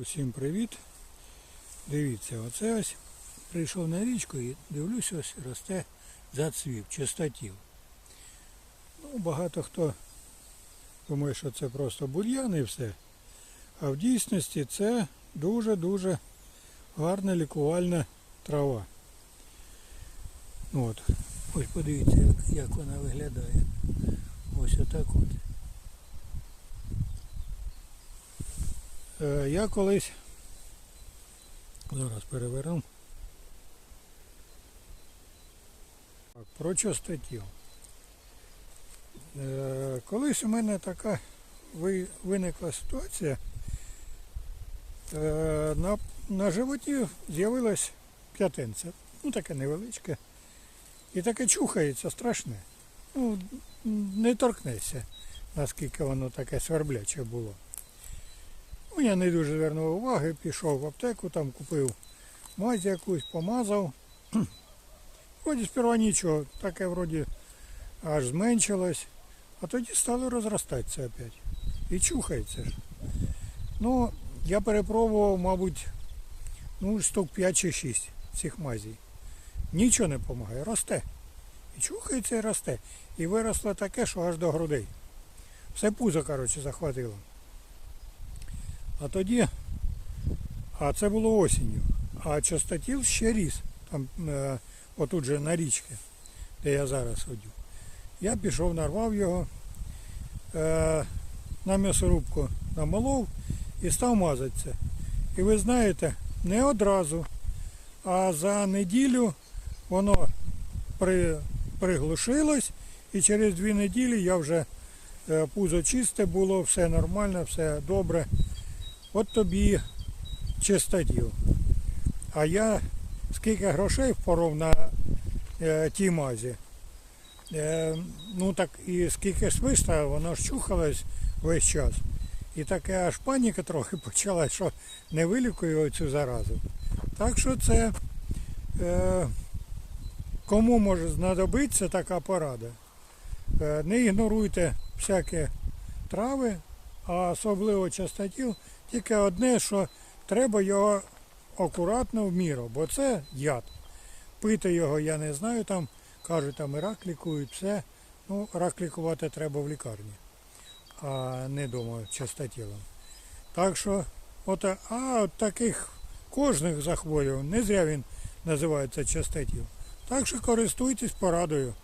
Усім привіт. Дивіться, оце ось прийшов на річку і дивлюсь, ось росте зацвів, чистотіл. Ну, багато хто думає, що це просто бур'ян і все. А в дійсності це дуже-дуже гарна лікувальна трава. Ну От. Ось подивіться, як вона виглядає. Ось отак от. Я колись зараз переверну. Про чистотіл. Е, Колись у мене така виникла ситуація. Е, На, на животі з'явилось п'ятинце. Ну таке невеличке. І таке чухається страшне. Ну, не торкнешся, наскільки воно таке свербляче було. Ну, я не дуже звернув уваги, пішов в аптеку, там купив мазь якусь, помазав. Вроді сперва нічого, таке вроді аж зменшилось, а тоді стало розростатися опять. І чухається ж. Ну, я перепробував, мабуть, ну, штук 5 чи 6 цих мазей. Нічого не допомагає, росте. І чухається і росте. І виросло таке, що аж до грудей. Все пузо, коротше, захватило. А тоді, а це було осінню, а частотіл ще ріс, там е, отут же на річці, де я зараз ходю. Я пішов, нарвав його, е, на м'ясорубку намолов і став мазати це. І ви знаєте, не одразу, а за неділю воно при, приглушилось, і через дві неділі я вже е, пузо чисте було, все нормально, все добре. От тобі чистотіл. А я скільки грошей впоров на е, тій мазі. Е, ну так і скільки виставив, воно ж чухалось весь час. І таке аж паніка трохи почалась, що не вилікую цю заразу. Так що це е, кому може знадобитися така порада. Е, не ігноруйте всякі трави, а особливо частотіл, тільки одне, що треба його акуратно в міру, бо це яд. Пити його я не знаю, там кажуть, там і рак лікують, все. Ну, рак лікувати треба в лікарні, а не вдома частотілом. Так що, от, а от таких кожних захворювань, не зря він називається частотіл. Так що користуйтесь порадою.